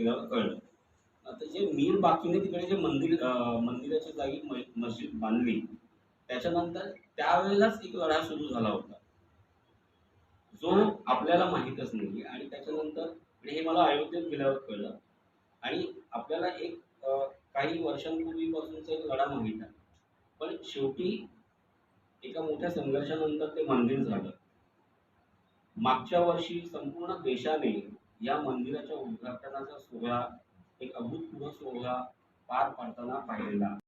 केल्यावर कळलं. आता जे मीर बाकीने तिकडे जे मंदिर मंदिराच्या जागी मस्जिद बांधली त्याच्यानंतर त्यावेळेलाच एक लढा सुरू झाला होता. जो आपल्याला माहीतच नाही आणि त्याच्यानंतर हे मला अयोध्येत गेल्यावर कळलं. आणि आपल्याला एक काही वर्षांपूर्वीपासूनचा एक लढा माहीत आहे. पण शेवटी एका मोठ्या संघर्षानंतर ते मंदिर झालं. मागच्या वर्षी संपूर्ण देशाने या मंदिराच्या उद्घाटनाचा सोहळा एक अभूतपूर्व सोहळा पार पाडताना पाहिलेला.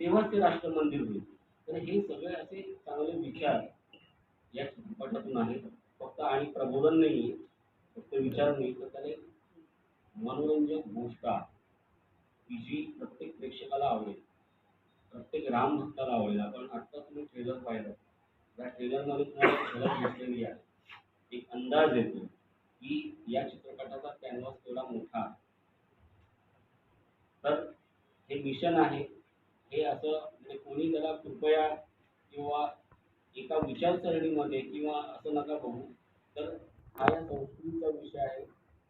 तेव्हाच ते राष्ट्र मंदिर होईल. तर हे सगळे असे चांगले विचार या चित्रपटातून आहेत. फक्त आणि प्रबोधन नाही फक्त विचार नाही तर त्याने मनोरंजक गोष्ट की जी प्रत्येक प्रेक्षकाला आवडेल. प्रत्येक राम भक्ताला आवडेल. आपण आत्ता तुम्ही ट्रेलर पाहिलं. त्या ट्रेलरमध्ये तुम्हाला झलक दिसलेली आहे. एक अंदाज येतो की या चित्रपटाचा कॅनव्हास तेवढा मोठा आहे. तर हे मिशन आहे. हे असं म्हणजे कोणी त्याला कृपया किंवा एका विचारसरणीमध्ये किंवा असं नका बघू. तर हा या संस्कृतीचा विषय आहे.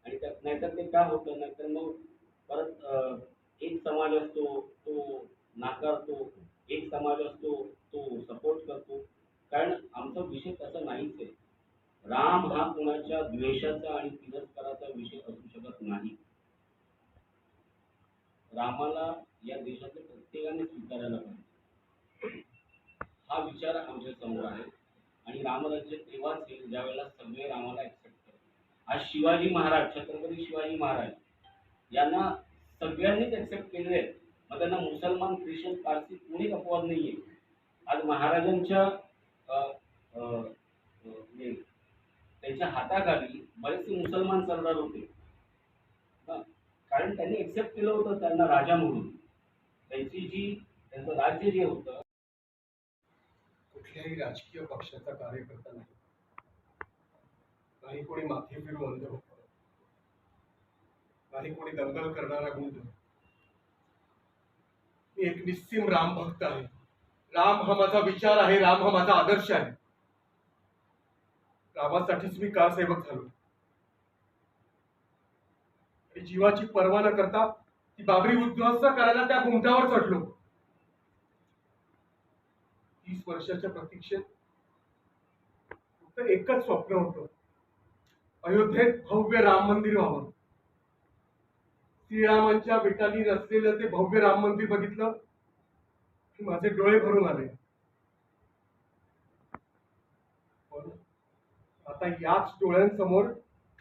आणि त्यात नाहीतर ते का होतं? नाहीतर मग परत एक समाज असतो तो नाकारतो. एक समाज असतो तो सपोर्ट करतो. कारण आमचा विषय तसा नाहीच आहे. राम हा कोणाच्या द्वेषाचा आणि तिरस्काराचा विषय असू शकत नाही. रामाला या देशातल्या प्रत्येकाने स्वीकारायला पाहिजे. हा विचार आमच्यासमोर आहे. आणि रामराज्य तेव्हाच येईल ज्या वेळेला सगळे रामाला ऍक्सेप्ट करतील. आज शिवाजी महाराज छत्रपती शिवाजी महाराज यांना सगळ्यांनीच ऍक्सेप्ट केले आहेत. मग त्यांना मुसलमान ख्रिश्चन पारसी कोणीच अपवाद नाहीये. आज महाराजांच्या त्यांच्या हाताखाली बरेचसे मुसलमान सरदार होते. कारण त्यांनी एक्सेप्ट केलं होतं त्यांना राजा म्हणून. त्यांची जी त्यांचं राज्य जे होतं कुठल्याही राजकीय पक्षाचा कार्यकर्ता नाही. नाही कोणी माथे फिरू अंध नाही कोणी दंगल करणारा गुंड. मी एक निस्सीम राम भक्त आहे. राम हा माझा विचार आहे राम हा माझा आदर्श आहे. कामासाठीच मी कारसेवक झालो? आणि जीवाची पर्वा न करता ती बाबरी उद्ध्वस्त करायला त्या गुमटावर चढलो. तीस वर्षाच्या प्रतीक्षेत फक्त एकच स्वप्न होत. अयोध्येत भव्य राम मंदिर व्हावं. श्रीरामांच्या विटांनी रचलेलं ते भव्य राम मंदिर बघितलं की माझे डोळे भरून आले पण आता याच डोळ्यांसमोर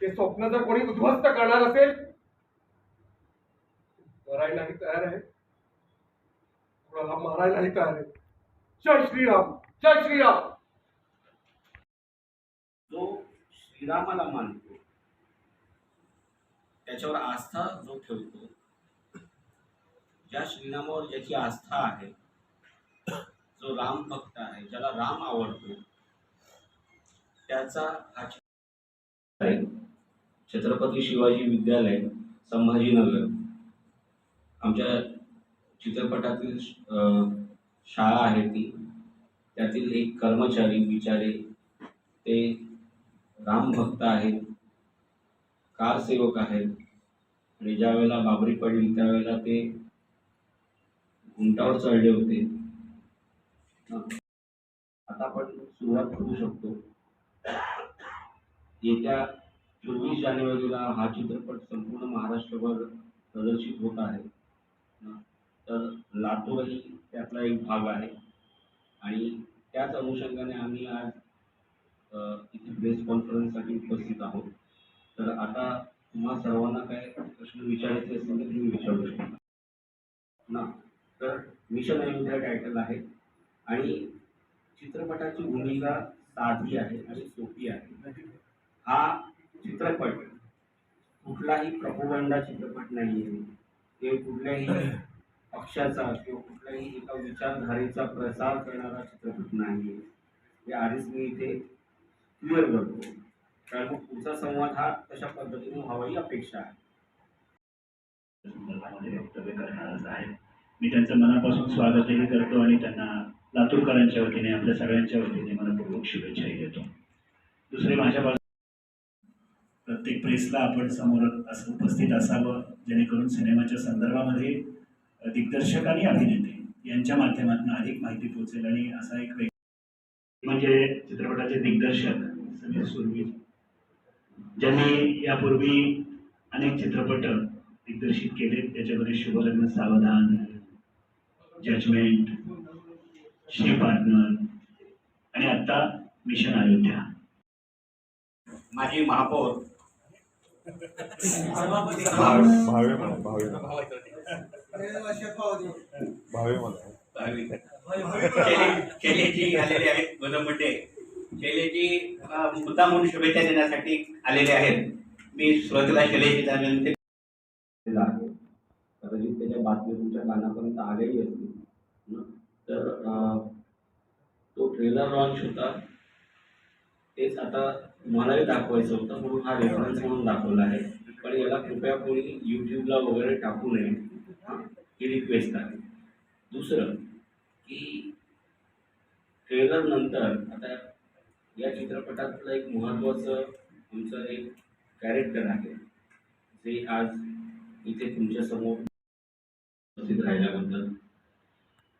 ते स्वप्न जर कोणी उद्ध्वस्त करणार असेल मरायलाही तयार आहे. कोणाला मारायलाही तयार आहे. जय श्रीराम जय श्रीराम. जो श्रीरामाला मानतो त्याच्यावर आस्था जो ठेवतो ज्या श्रीरामावर ज्याची आस्था आहे जो राम भक्त आहे ज्याला राम आवडतो त्याचा हा आहे. छत्रपती शिवाजी विद्यालय संभाजीनगर. आमच्या चित्रपटातील शाळा आहे ती. त्यातील एक कर्मचारी बिचारे ते रामभक्त आहेत. कारसेवक आहेत. आणि ज्या वेळेला बाबरी पडली त्यावेळेला ते उंटावर चढले होते. आता आपण सुरुवात करू शकतो. येत्या चोवीस जानेवारीला हा चित्रपट संपूर्ण महाराष्ट्रभर प्रदर्शित होत आहे. तर लातूरही त्यातला एक भाग आहे. आणि त्याच अनुषंगाने आम्ही आज इथे प्रेस कॉन्फरन्ससाठी उपस्थित आहोत. तर आता तुम्हा सर्वांना काय प्रश्न विचारायचे असेल तर तुम्ही विचारू शकता. ना? तर मिशन अयोध्या टायटल आहे. आणि चित्रपटाची भूमिका साधी आहे आणि सोपी आहे. हा चित्रपट. कुठलाही प्रपोगंडा चित्रपट नाही आहे कुठल्याही पक्षाचा किंवा कुठल्याही एका विचारधारेचा प्रसार करणारा चित्रपट नाही आहे हे आधीच मी इथे क्लिअर करतो. कारण मग पुढचा संवाद हा तशा पद्धतीने व्हावा ही अपेक्षा आहे. संदर्भामध्ये वक्तव्य करणारच आहे. मी त्यांचं मनापासून स्वागतही करतो आणि त्यांना लातूरकरांच्या वतीने आपल्या सगळ्यांच्या वतीने मनपूर्वक शुभेच्छाही देतो. दुसरे माझ्या प्रत्येक प्रेसला आपण समोर असं उपस्थित असावं जेणेकरून सिनेमाच्या संदर्भामध्ये दिग्दर्शक आणि अभिनेते यांच्या माध्यमातून अधिक माहिती पोहोचेल. आणि असा एक वेग म्हणजे चित्रपटाचे दिग्दर्शक समीर सुरवी ज्यांनी यापूर्वी अनेक चित्रपट दिग्दर्शित केले. त्याच्यामध्ये शुभलग्न सावधान जजमेंट श्री पार्टनर आणि आता मिशन अयोध्या माझी महापौर भावे म्हणा भावे भावे म्हणा शैलेजी आलेले आहेत शैलेजी मुद्दा म्हणून शुभेच्छा देण्यासाठी आलेले आहेत. मी सुरुवातीला शैलेजीचा विनंती आहे. कदाचित त्याच्या बातम्या तुमच्या कानापर्यंत आल्याही असतील. तर तो ट्रेलर लॉन्च होता. तेच आता मलाही दाखवायचं होतं म्हणून हा रेफरन्स म्हणून दाखवला आहे. पण याला कृपया कोणी यूट्यूबला वगैरे टाकू नये ही रिक्वेस्ट आहे. दुसरं की ट्रेलर नंतर आता या चित्रपटातलं एक महत्त्वाचं तुमचं एक कॅरेक्टर आहे जे आज इथे तुमच्यासमोर उपस्थित राहिल्याबद्दल.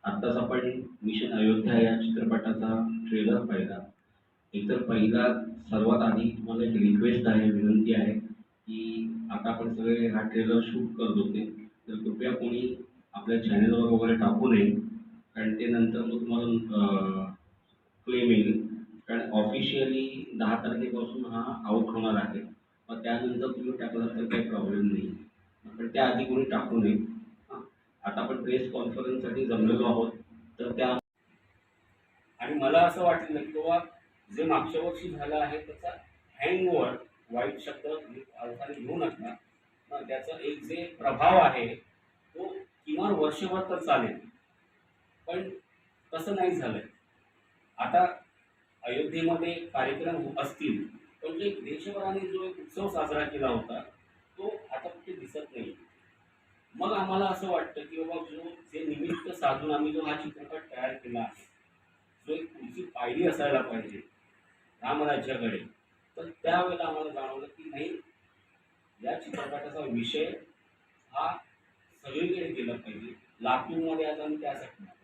आत्ताच आपण मिशन अयोध्या या चित्रपटाचा ट्रेलर पाहिला. एकतर पहिला सर्वात आधी तुम्हाला एक रिक्वेस्ट आहे विनंती आहे की आता आपण सगळे हा ट्रेलर शूट करत होते. तर कृपया कोणी आपल्या चॅनलवर वगैरे टाकू नये कारण ते नंतर मग तुम्हाला क्लेम येईल. कारण ऑफिशियली दहा तारखेपासून हा आउट होणार आहे. मग त्यानंतर तुम्ही टाकला तर काही प्रॉब्लेम नाही. पण त्याआधी कोणी टाकू नये. आता आपण प्रेस कॉन्फरन्ससाठी जमलेलो आहोत. तर त्या आणि मला असं वाटलं की बाबा जे मागच्या वर्षी झालं आहे त्याचा हँगओव्हर वाईट शब्द अर्थाने घेऊ नका. त्याचा एक जे प्रभाव आहे तो किमान वर्षभर तर चालेल. पण तसं नाही झालं आता अयोध्येमध्ये कार्यक्रम हो- असतील पण जे देशभराने जो एक उत्सव साजरा केला होता तो आता कुठे दिसत नाही. मग आम्हाला असं वाटतं की बाबा जो जे निमित्त साधून आम्ही जो हा चित्रपट तयार केला आहे जो एक पुढची पायरी असायला पाहिजे रामराज्याकडे. तर त्यावेळेला आम्हाला जाणवलं की नाही या चित्रपटाचा विषय हा सगळीकडे गेला पाहिजे. लातूरमध्ये आज आम्ही त्यासाठी आलो.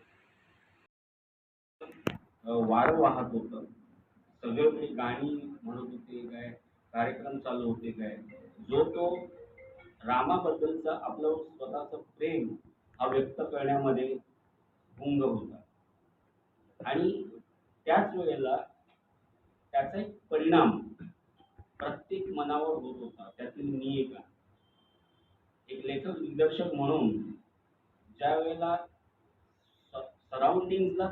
वारं वाहत होतं. सगळे गाणी म्हणत होते काय कार्यक्रम चालू होते काय. जो तो रामाबद्दलचा आपलं स्वतःचं प्रेम हा व्यक्त करण्यामध्ये भुंग होता. आणि त्याच वेळेला त्याचा एक परिणाम प्रत्येक मनावर होत होता. त्यातील मी एक एक लेखक दिग्दर्शक म्हणून ज्या वेळेला सराउंडिंगला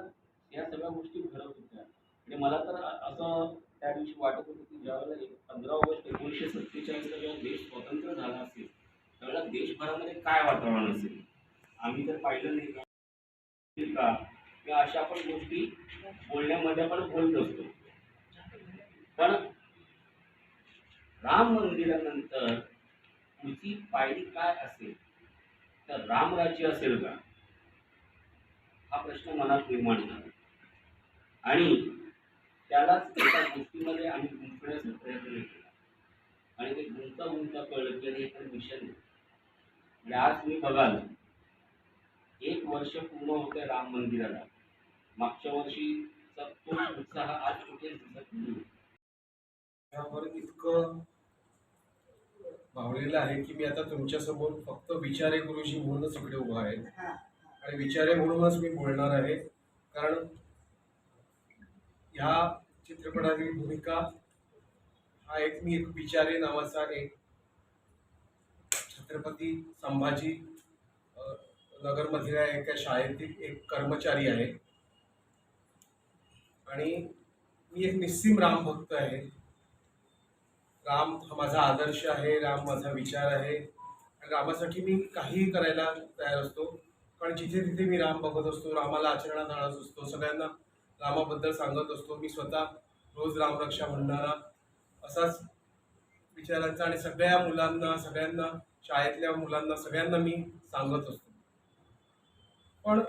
या सगळ्या गोष्टी घडत होत्या. आणि मला तर असं त्या दिवशी वाटत होतं की ज्यावेळेला एक पंधरा ऑगस्ट एकोणीसशे सत्तेचाळीसला जेव्हा देश स्वतंत्र झाला असेल त्यावेळेला देशभरामध्ये काय वातावरण असेल? आम्ही तर पाहिलं नाही का? किंवा अशा पण गोष्टी बोलण्यामध्ये आपण बोलत असतो. पण राम मंदिरानंतर पुढची पायरी काय असेल तर रामराज्य असेल का? हा प्रश्न मनात निर्माण झाला. आणि त्यालाच एका गोष्टीमध्ये आम्ही गुंतवण्याचा प्रयत्न केला. आणि ते गुंता गुंता कळलं की हे तर मिशन आहे. म्हणजे आज मी बघाल एक वर्ष पूर्ण होते राम मंदिराला. मागच्या वर्षीचा तो उत्साह आज कुठेच दिसत नाही. यावर इतकं भावलेलं आहे की मी आता तुमच्यासमोर फक्त विचारे गुरुजी म्हणूनच इकडे उभा आहे. आणि विचारे म्हणूनच मी बोलणार आहे. कारण ह्या चित्रपटातील भूमिका हा एक मी एक विचारे नावाचा एक छत्रपती संभाजी नगरमधल्या एका शाळेतील एक कर्मचारी आहे. आणि मी एक निस्सीम राम भक्त आहे. राम हा माझा आदर्श आहे राम माझा विचार आहे. रामासाठी मी काहीही करायला तयार असतो कारण जिथे तिथे मी राम बघत असतो रामाला आचरणात आणत असतो सगळ्यांना रामाबद्दल सांगत असतो. मी स्वतः रोज रामरक्षा म्हणणारा असाच विचारांचा आणि सगळ्या मुलांना सगळ्यांना शाळेतल्या मुलांना सगळ्यांना मी सांगत असतो. पण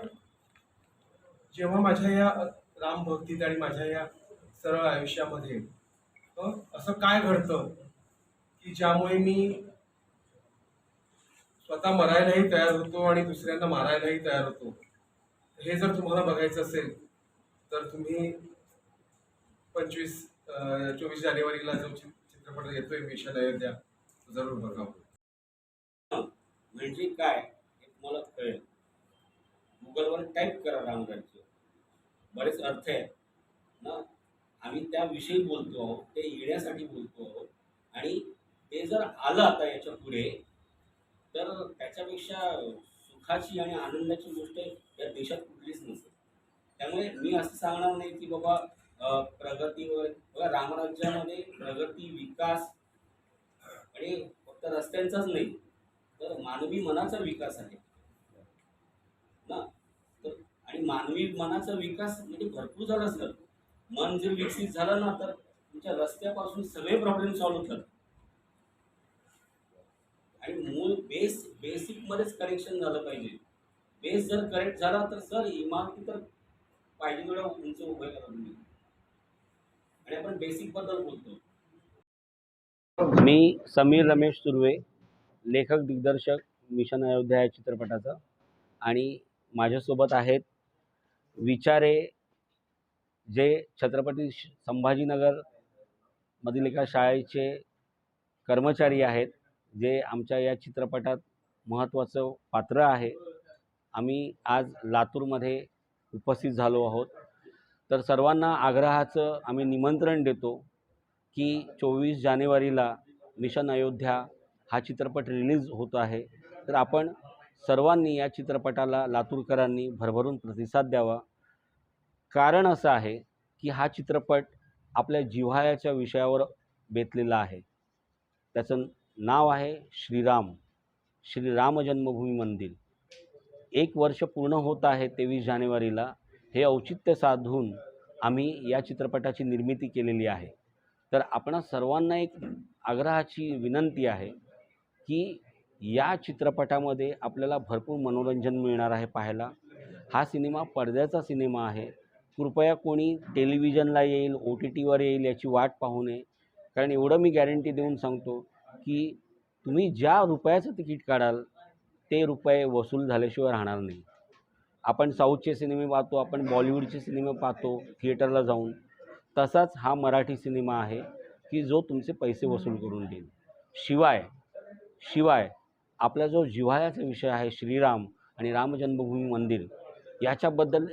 जेव्हा माझ्या या रामभक्तीत आणि माझ्या या सरळ आयुष्यामध्ये असं काय घडतं की ज्यामुळे मी स्वतः मरायलाही तयार होतो आणि दुसऱ्यांना मारायलाही तयार होतो? हे जर तुम्हाला बघायचं असेल तर तुम्ही पंचवीस चोवीस जानेवारीला जो चित्रपट येतोय मिशन अयोध्या जरूर बघा. म्हणजे काय? हे तुम्हाला कळेल. गुगलवर टाईप करा रामराज्य बरेच अर्थ आहेत. ना? आम्ही त्याविषयी बोलतो आहोत ते येण्यासाठी बोलतो आहोत. आणि ते जर आलं आता याच्यापुढे तर त्याच्यापेक्षा सुखाची आणि आनंदाची गोष्ट या देशात कुठलीच नसेल त्यामुळे मी असं सांगणार नाही की बाबा प्रगतीवर प्रगती बघा रामराज्यामध्ये प्रगती विकास आणि फक्त रस्त्यांचाच नाही तर मानवी मनाचा विकास आहे. ना? तर आणि मानवी मनाचा विकास म्हणजे भरपूर झाला सर मन जर विकसित झालं ना तर तुमच्या रस्त्यापासून सगळे प्रॉब्लेम सॉल्व्ह होतात. आणि मूळ बेस बेसिकमध्येच करेक्शन झालं पाहिजे. बेस जर करेक्ट झाला तर सर इमारती तर पाहिजे तेवढ्या उंच उभे करा तुम्ही. आणि आपण बेसिकबद्दल बोलतो. मी समीर रमेश सुर्वे लेखक दिग्दर्शक मिशन अयोध्या या चित्रपटाचा. आणि माझ्यासोबत आहेत विचारे जे छत्रपती श- संभाजीनगरमधील एका शाळेचे कर्मचारी आहेत जे आमच्या या चित्रपटात महत्त्वाचं पात्र आहे. आम्ही आज लातूरमध्ये उपस्थित झालो आहोत. तर सर्वांना आग्रहाचं आम्ही निमंत्रण देतो की चोवीस जानेवारीला मिशन अयोध्या हा चित्रपट रिलीज होत आहे. तर आपण सर्वांनी या चित्रपटाला लातूरकरांनी भरभरून प्रतिसाद द्यावा. कारण असं आहे की हा चित्रपट आपल्या जिव्हाळ्याच्या विषयावर बेतलेला आहे. त्याचं नाव आहे श्रीराम श्रीराम जन्मभूमी मंदिर. एक वर्ष पूर्ण होत आहे तेवीस जानेवारीला. हे औचित्य साधून आम्ही या चित्रपटाची निर्मिती केलेली आहे. तर आपणा सर्वांना एक आग्रहाची विनंती आहे की या चित्रपटामध्ये आपल्याला भरपूर मनोरंजन मिळणार आहे पाहायला. हा सिनेमा पडद्याचा सिनेमा आहे. कृपया कोणी टेलिव्हिजनला येईल ओ टी टीवर येईल याची वाट पाहू नये. कारण एवढं मी गॅरंटी देऊन सांगतो की तुम्ही ज्या रुपयाचं तिकीट काढाल ते रुपये वसूल झाल्याशिवाय राहणार नाही. आपण साऊथचे सिनेमे पाहतो आपण बॉलिवूडचे सिनेमे पाहतो थिएटरला जाऊन. तसाच हा मराठी सिनेमा आहे की जो तुमचे पैसे वसूल करून देईल. शिवाय शिवाय आपला जो जिव्हाळ्याचा विषय आहे श्रीराम आणि राम जन्मभूमी मंदिर याच्याबद्दल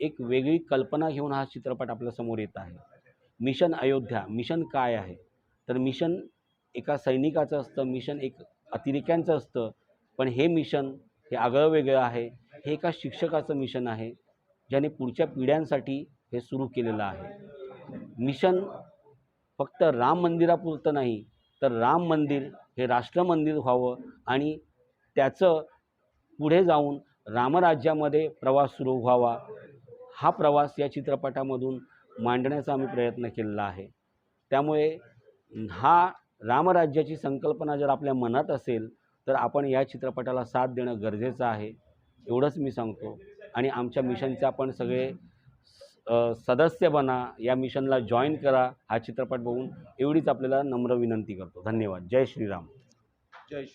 एक वेगळी कल्पना घेऊन हा चित्रपट आपल्यासमोर येत आहे. मिशन अयोध्या. मिशन काय आहे? तर मिशन एका सैनिकाचं असतं मिशन एक अतिरेक्यांचं असतं. पण हे मिशन हे आगळं वेगळं आहे. हे एका शिक्षकाचं मिशन आहे ज्याने पुढच्या पिढ्यांसाठी हे सुरू केलेलं आहे. मिशन फक्त राम मंदिरापुरतं नाही तर राम मंदिर हे राष्ट्रमंदिर व्हावं आणि त्याचं पुढे जाऊन रामराज्यामध्ये प्रवास सुरू व्हावा. हा प्रवास या चित्रपटामधून मांडण्याचा आम्ही प्रयत्न केलेला आहे. त्यामुळे हा रामराज्याची संकल्पना जर आपल्या मनात असेल तर आपण या चित्रपटाला साथ देणं गरजेचं आहे एवढंच मी सांगतो. आणि आमच्या मिशनचे आपण सगळे सदस्य बना या मिशनला जॉईन करा हा चित्रपट बघून एवढीच आपल्याला नम्र विनंती करतो. धन्यवाद. जय श्रीराम. जय श्री